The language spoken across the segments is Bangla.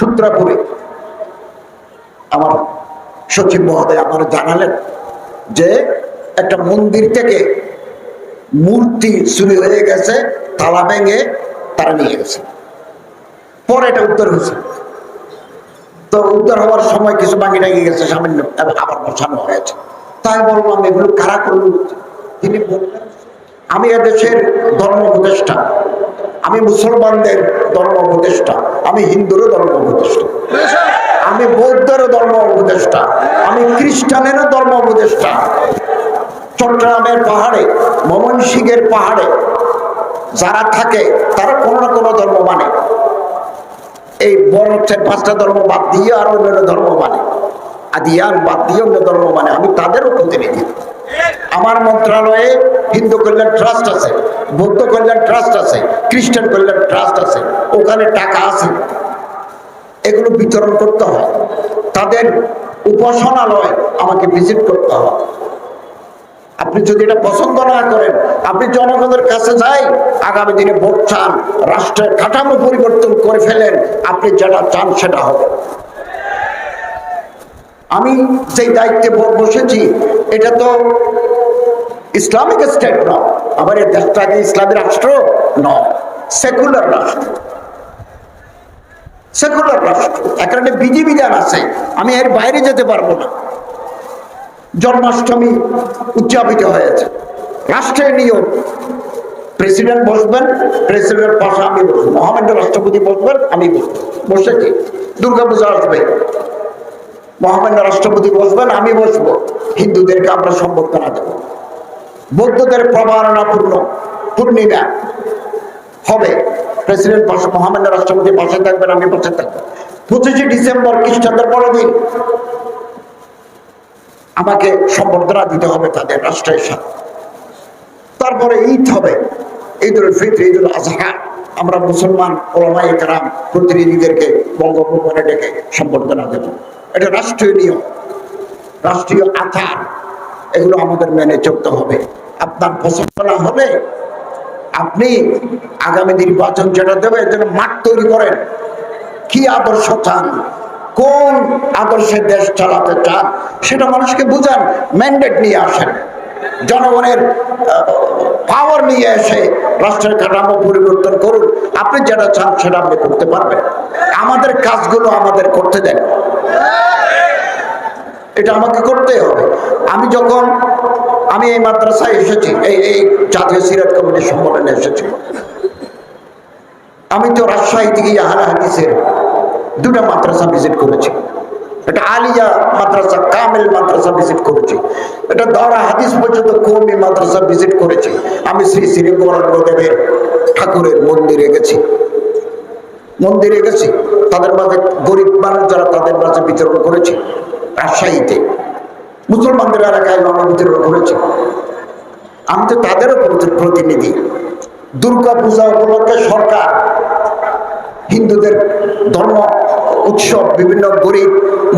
সূত্রাপুরে। আমার সচিব মহোদয় আমার জানালেন যে একটা মন্দির থেকে মূর্তি চুরি হয়ে গেছে তালা ভেঙে তারা নিয়ে গেছে। পরে এটা উত্তর হয়েছে। তো উদ্ধার হওয়ার সময় কিছু ভাঙি টাঙি গেছে, সামান্য আবার বসানো হয়েছে। তাই বললাম, এগুলো কারা করল? তিনি বললেন, আমি এদেশের ধর্ম উপদেষ্টা আমি মুসলমানদের ধর্ম উপদেষ্টা, আমি হিন্দুরও ধর্ম উপদেষ্টা, আমি বৌদ্ধেরও ধর্ম উপদেষ্টা, আমি খ্রিস্টানেরও ধর্ম উপদেষ্টা। চট্টগ্রামের পাহাড়ে, ময়মনসিংহের পাহাড়ে যারা থাকে, তারা কোনো না কোনো ধর্ম মানে। এই বড় চার পাঁচটা ধর্ম বাদ দিয়ে আর অন্য ধর্ম মানে। আদিয়ান বাদ দিয়ে অন্য ধর্ম মানে। আমি তাদেরও প্রতিনিধি। আমার মন্ত্রণালয়ে হিন্দু কল্যাণ ট্রাস্ট আছে, বৌদ্ধ কল্যাণ ট্রাস্ট আছে, খ্রিস্টান কল্যাণ ট্রাস্ট আছে, ওখানে টাকা আছে। এগুলো বিতরণ করতে হয়। তাদের উপাসনালয় আমাকে ভিজিট করতে হয়। আপনি যদি এটা পছন্দ না করেন, আপনি জনগণের কাছে যাই, আগামী দিনে ভোট চান, রাষ্ট্রের কাঠামো পরিবর্তন করে ফেলেন, আপনি যেটা চান সেটা হবে। যেই দায়িত্বে বসেছি, এটা তো ইসলামিক স্টেট নয় আবার এই দেশটা কি ইসলামী রাষ্ট্র নয় সেকুলার রাষ্ট্র। সেকুলার রাষ্ট্র এখানে বিধিবিধান আছে, আমি এর বাইরে যেতে পারব না। জন্মাষ্টমী উদযাপিত হয়েছে, রাষ্ট্রের নিয়ম। প্রেসিডেন্ট বসবেন, প্রেসিডেন্ট পাশে আমি বসবো, মহামান্য রাষ্ট্রপতি বসবেন, আমি বসবো। বসেছি, দুর্গাপূজা আসবে। মহামান্য রাষ্ট্রপতি বসবেন, আমি বসবো। হিন্দুদেরকে আমরা সম্বর্ধনা দেব। বৌদ্ধদের প্রবারণাপূর্ণ পূর্ণিমা হবে। প্রেসিডেন্ট মহামান্য রাষ্ট্রপতি পাশে থাকবেন, আমি পাশে থাকব। পঁচিশে ডিসেম্বর খ্রিস্টানদের বড়দিন। আমাকে সম্বর্ধনা দিতে হবে তাদের রাষ্ট্রের সাথে। তারপরে ঈদ হবে। ঈদুল ফিত্র, ঈদুল আজহা। আমরা মুসলমান ওলামা একরাম প্রতিনিধিদেরকে বঙ্গভবনে ডেকে সম্বর্ধনা দেব। এটা রাষ্ট্রীয় নিয়ম রাষ্ট্রীয় আচার, এগুলো আমাদের মেনে চলতে হবে। আপনার পছন্দ না আপনি আগামী নির্বাচন যেটা দেবে জন্য মাঠ তৈরি করেন। কি আদর্শ চান? কোন আদর্শে দেশ চালাতে চান? সেটা মানুষকে বুঝান ম্যান্ডেট নিয়ে আসেন। জনগণের পাওয়ার নিয়ে এসে রাষ্ট্রের কাঠামো পরিবর্তন করুন। আপনি যেটা চান সেটা আপনি করতে পারবেন। আমাদের কাজগুলো আমাদের করতে দেন। এটা আমাকে করতে হবে। আমি যখন, আমি এই মাদ্রাসায় এসেছি, এই এই জাতীয় সিরাত কমিটির সম্মেলনে এসেছি। আমি তো রাজশাহী থেকে ইয়াহারা হাদিসের দুটা মাদ্রাসা ভিজিট করেছি। এটা আলিয়া মাদ্রাসা, কামেল মাদ্রাসা ভিজিট করেছি। এটা দরা হাদিস পর্যন্ত কৌমি মাদ্রাসা ভিজিট করেছি। আমি শ্রী শ্রী গৌরাঙ্গদেবের ঠাকুরের মন্দিরে গেছি। মন্দিরে গেছি। তাদের মাঝে গরিব মানুষ যারা তাদের মাঝে বিতরণ করেছে। রাজশাহীতে। মুসলমানদের এলাকায় আমরা বিতরণ করেছি। আমি তো তাদেরও প্রতিনিধি। দুর্গা পূজা উপলক্ষে সরকার হিন্দুদের ধর্ম উৎসব, বিভিন্ন গরিব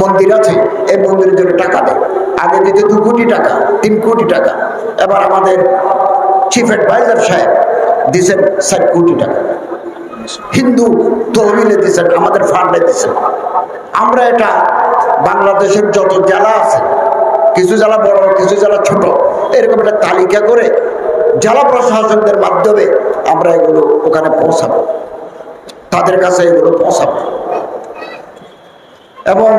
মন্দির আছে, এই মন্দিরের জন্য টাকা দেয়, আগে দিতে দু কোটি টাকা, তিন কোটি টাকা। এবার আমাদের চিফ অ্যাডভাইজার সাহেব দিচ্ছেন ষাট কোটি টাকা। হিন্দু তহবিলে দিচ্ছেন আমাদের ফান্ডে দিচ্ছেন আমরা এটা বাংলাদেশের যত জেলা আছে, কিছু জেলা বড়, কিছু জেলা ছোট, এরকম একটা তালিকা করে জেলা প্রশাসকদের মাধ্যমে আমরা এগুলো ওখানে পৌঁছাবো। তাদের কাছে এগুলো পৌঁছাবো। এবং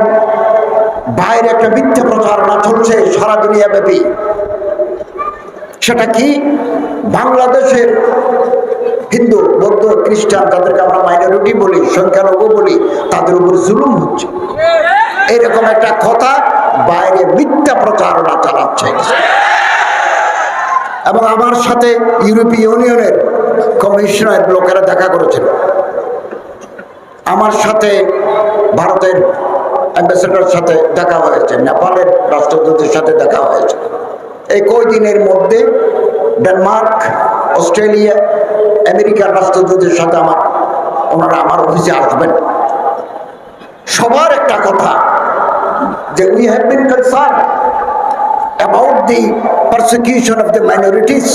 বাইরে একটা মিথ্যা প্রচারণা চলছে, সারা দুনিয়া ব্যাপী। সেটা কি? বাংলাদেশের হিন্দু, বৌদ্ধ, খ্রিস্টান তাদেরকে আমরা মাইনরিটি বলি, সংখ্যালঘু বলি, তাদের উপর জুলুম হচ্ছে। এরকম একটা কথা বাইরে মিথ্যা প্রচারণা চালাচ্ছে। এবং আমার সাথে ইউরোপীয় ইউনিয়নের কমিশনার লোকেরা দেখা করেছেন। আমার সাথে ভারতের অ্যাম্বাসেডার সাথে দেখা হয়েছে, নেপালের রাষ্ট্রদূতের সাথে দেখা হয়েছে। এই কয়দিনের মধ্যে ডেনমার্ক, অস্ট্রেলিয়া, আমেরিকার রাষ্ট্রদূতের সাথে আমার, ওনারা আমার অফিসে আসবেন। সবার একটা কথা, যে we have been concern about the persecution of the minorities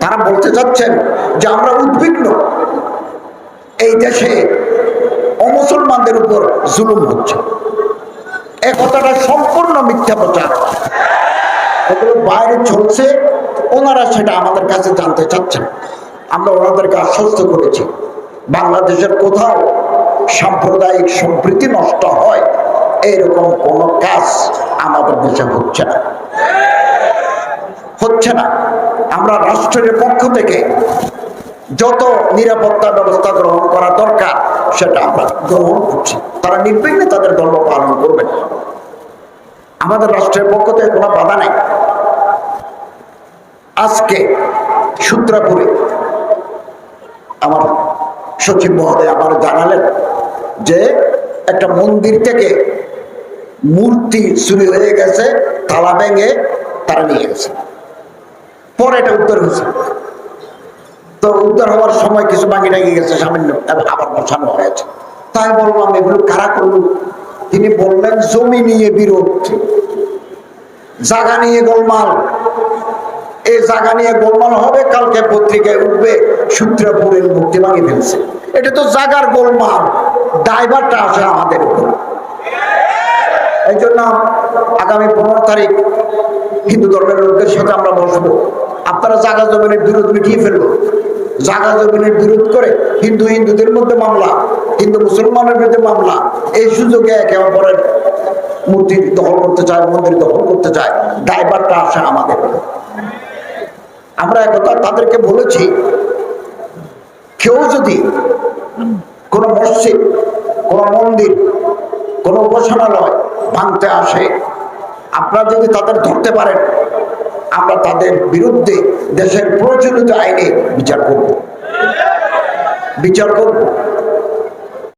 তারা বলতে চাচ্ছেন যে আমরা উদ্বিগ্ন। এই দেশে অমুসলমানদের উপর জুলুম হচ্ছে। এ কথাটা সম্পূর্ণ মিথ্যা প্রচার। বাইরে চলছে, ওনারা সেটা আমাদের কাছে জানতে চাচ্ছেন। আমরা ওনাদেরকে আশ্বস্ত করেছি, বাংলাদেশের কোথাও সাম্প্রদায়িক সম্প্রীতি নষ্ট হয়, এরকম কোনো কাজ আমাদের দেশে হচ্ছে না। হচ্ছে না। আমরা রাষ্ট্রের পক্ষ থেকে যত নিরাপত্তা ব্যবস্থা গ্রহণ করা দরকার সেটা আমরা গ্রহণ করছি। তারা নির্বিঘ্নে তাদের ধর্ম পালন করবেন আমাদের রাষ্ট্রের পক্ষ থেকে কোনো বাধা নেই। আজকে সূত্রাপুরে আমার সচিব মহোদয় আবার জানালেন যে একটা মন্দির থেকে মূর্তি চুরি হয়ে গেছে তালা ভেঙে তারা নিয়ে গেছে। পরে এটা উত্তর হয়েছে। তো উদ্ধার হওয়ার সময় কিছু ভাঙি টাঙি গেছে সামান্য আবার বসানো হয়েছে তাই বললাম, এগুলো কারা করল? তিনি বললেন, জমি নিয়ে বিরোধ। জায়গা নিয়ে গোলমাল। এই জায়গা নিয়ে গোলমাল হবে, কালকে পত্রিকায় উঠবে সূত্রপুরের মুক্তি ভাঙি ফেলছে। এটা তো জাগার গোলমাল, ড্রাইভারটা আসে আমাদের উপর। এই জন্য আগামী পনেরো তারিখ হিন্দু ধর্মের লোকদের সাথে আমরা বসবো। আপনারা জাগা জমিনের বিরোধ মিটিয়ে ফেলব জাগা জমিনের বিরোধ করে হিন্দু হিন্দুদের মধ্যে মামলা, হিন্দু মুসলমানের বিরুদ্ধে মামলা, এই সুযোগে একে অপরের মূর্তি দখল করতে চায়, মন্দির দখল করতে চায় ড্রাইভারটা আসে আমাদের। আমরা একথা তাদেরকে বলেছি, কেউ যদি কোনো মসজিদ, কোনো মন্দির, কোনো উপাসনালয় ভাঙতে আসে, আপনারা যদি তাদের ধরতে পারেন আমরা তাদের বিরুদ্ধে দেশের প্রচলিত আইনে বিচার করব। বিচার করব।